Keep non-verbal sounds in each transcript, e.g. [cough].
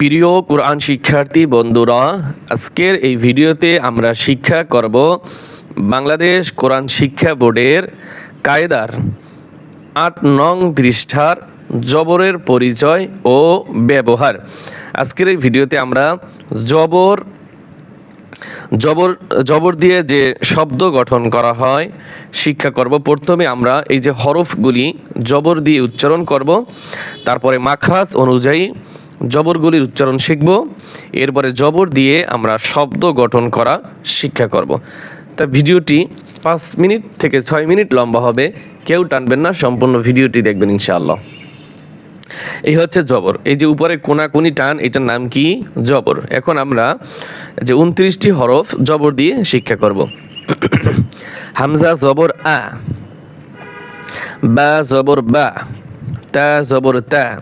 প্রিয় কোরআন শিক্ষার্থী বন্ধুরা, আজকের এই ভিডিওতে আমরা শিক্ষা করব বাংলাদেশ কোরআন শিক্ষা বোর্ডের কায়দার আট নং পৃষ্ঠার জবরের পরিচয় ও ব্যবহার। আজকের এই ভিডিওতে আমরা জবর জবর জবর দিয়ে যে শব্দ গঠন করা হয়, শিক্ষা করব। প্রথমে আমরা এই যে হরফগুলি জবর দিয়ে উচ্চারণ করব, তারপরে মাখরাজ অনুযায়ী জবরগুলির উচ্চারণ শিখব। এরপরে জবর দিয়ে আমরা শব্দ গঠন করা শিক্ষা করব। তা ভিডিওটি পাঁচ মিনিট থেকে ছয় মিনিট লম্বা হবে। কেউ টানবেন না, সম্পূর্ণ ভিডিওটি দেখবেন ইনশাআল্লাহ। এই হচ্ছে জবর। এই যে উপরে কোনাকুনি টান, এটার নাম কি? জবর। এখন আমরা যে উনত্রিশটি হরফ জবর দিয়ে শিক্ষা করব। হামজা জবর আ, বা জবর বা, তা জবর তা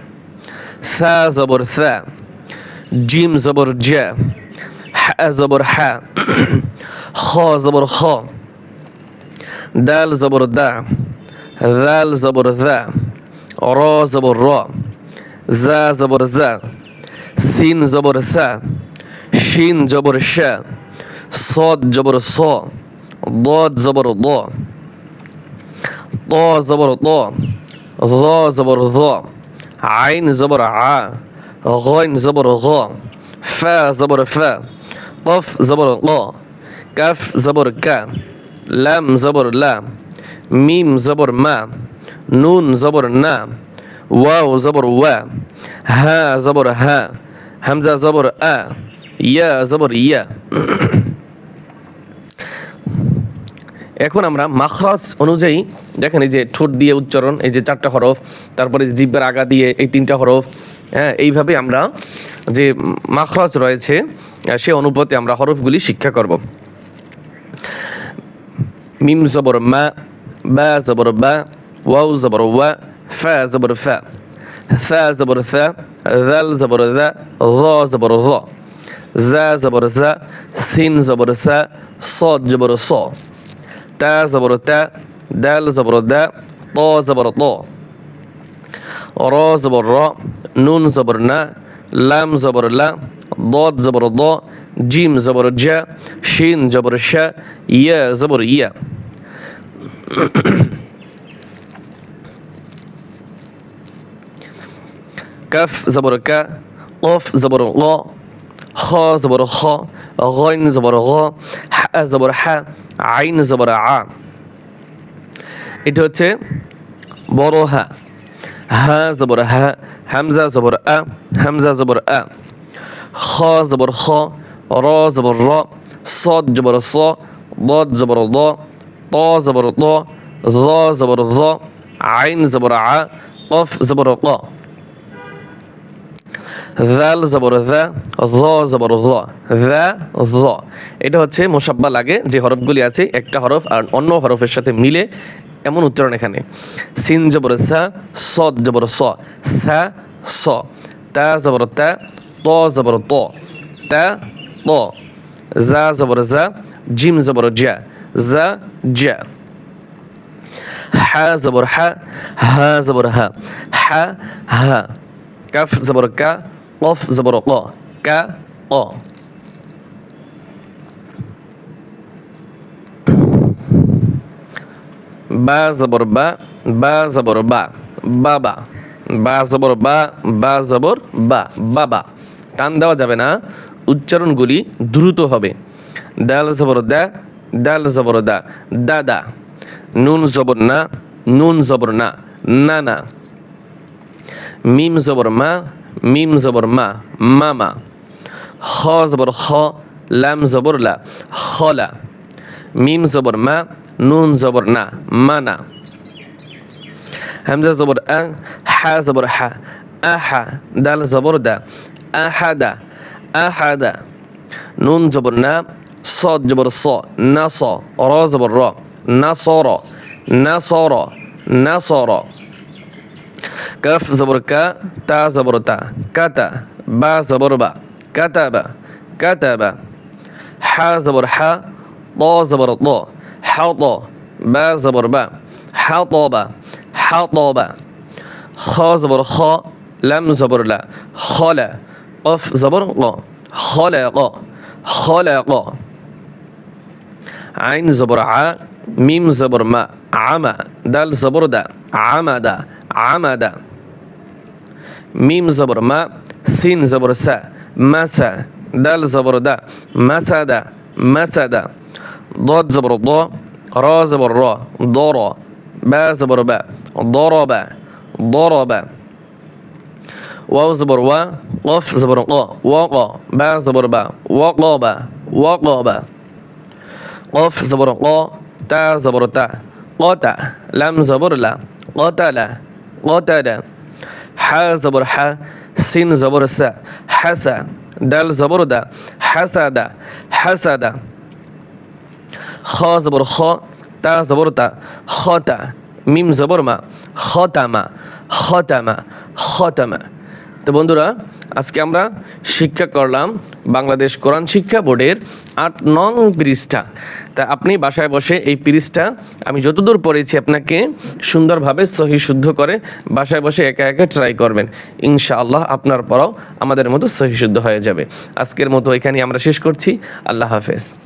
সা জবর সা জিম জবর জা হা জবর হা খ জবর খ দাল জবর দা দাল জবর দা র জবর র জা জবর জা সিন জবর সা শিন জবর শা صاد জবর স ضاد জবর ض ط জবর ط ظ জবর ظ عين زبر ع غين زبر غا فا زبر فا قف زبر قا كف زبر كا لام زبر لا ميم زبر ما نون زبر نا واو زبر وا ها زبر ها همزة زبر آ يا زبر يا. [clears throat] এখন আমরা মাখরাজ অনুযায়ী, দেখেন এই যে ঠোঁট দিয়ে উচ্চারণ, এই যে চারটা হরফ, তারপরে জিব্বের আগা দিয়ে এই তিনটা হরফ হ্যাঁ এইভাবে আমরা যে মাখরাজ রয়েছে সে অনুপাতে আমরা হরফগুলি শিক্ষা করব। মিম জবর মা, বা জবর বা ওয়াউ জবর ওয়া, ফা জবর ফা, সা জবর সা জাল জবর জা র জবর র জা জবর জা সিন জবর সা স জবর স। تا زبر تا دال زبر دا طا زبر طا را زبر را نون زبر نا لام زبر لا ضاد زبر ضا جيم زبر جا شين زبر شا يا زبر يا কাফ জবর কা কফ জবর গ খ জবর খ গইন জবর গ হা জবর হা আইন জবর আ এটা হচ্ছে বড় হা হা জবর হা হামজা জবর আ হামজা জবর আ খ জবর খ র জবর র صاد জবর স ضاد জবর ض ط জবর ط ظ জবর ظ আইন জবর আ قف জবর ق জাল জবর জা জ জবর জ জা জ এটা হচ্ছে মোসাব্বা লাগে যে হরফগুলি আছে একটা হরফ আর অন্য হরফের সাথে মিলে এমন উচ্চারণ এখানে। সিন জবর সা, সদ জবর স, সা, স। তা জবর তা, ত জবর ত। তা, ত। জা জবর জা, জিম জবর জা জা জা। হা জবর হা হা জবর হা হা হা। কাফ জবর কা কফ জবর ক কা ক বা জবর বা বা জবর বা বাবা বা জবর বা বা জবর বা বাবা টান দেওয়া যাবে না। উচ্চারণগুলি দ্রুত হবে। দাল জবর দা, দাল জবর দা। দাদা নুন জবর না, নুন জবর না। না না। মিম জবর মা মিম জবর মা মামা খ জবর খ লাম জবর লা খলা মিম জবর মা নুন জবর না মানা হামজা জবর আ হা জবর হা আহা দাল জবর দা আহাদা আহাদা নুন জবর না صاد জবর স না স র জবর র না স كف زبر كا تا زبر تا. كتا با زبر با. كتب كتب ح زبر ح ض زبر ض حط با زبر با. حطب حطب خ زبر خ لم زبر لا. خلا قف زبر ق خلق خلق عين زبر ع ميم زبر ما. عمى دال زبر دا. عمد عمد ميم زبر ما سين زبر سا مسا دال زبر دا مسدا دا ضاد زبر ضا را زبر را ضرا با زبر با ضرب ضرب واو زبر وا قف زبر قا وقا با زبر با وقابا وقابا قف زبر قا تا زبر تا. قطع لم زبر لا. قتل قتل হা জবর হা সিন জবর সা হাসা ডাল জবর দা হাসাদা হাসাদা খ জবর খ, তা জবর তা খতা মিম জবর মা খতামা খতামা খতামা তো বন্ধুরা আজকে আমরা শিক্ষা করলাম বাংলাদেশ কোরআন শিক্ষা বোর্ডের আট নং পৃষ্ঠা। তা আপনি বাসায় বসে এই পৃষ্ঠা আমি যতদূর পড়েছি আপনাকে সুন্দরভাবে সহি শুদ্ধ করে বাসায় বসে একা একা ট্রাই করবেন। ইনশাআল্লাহ আপনার পরাও আমাদের মতো সহি শুদ্ধ হয়ে যাবে। আজকের মতো এখানে আমরা শেষ করছি। আল্লাহ হাফেজ।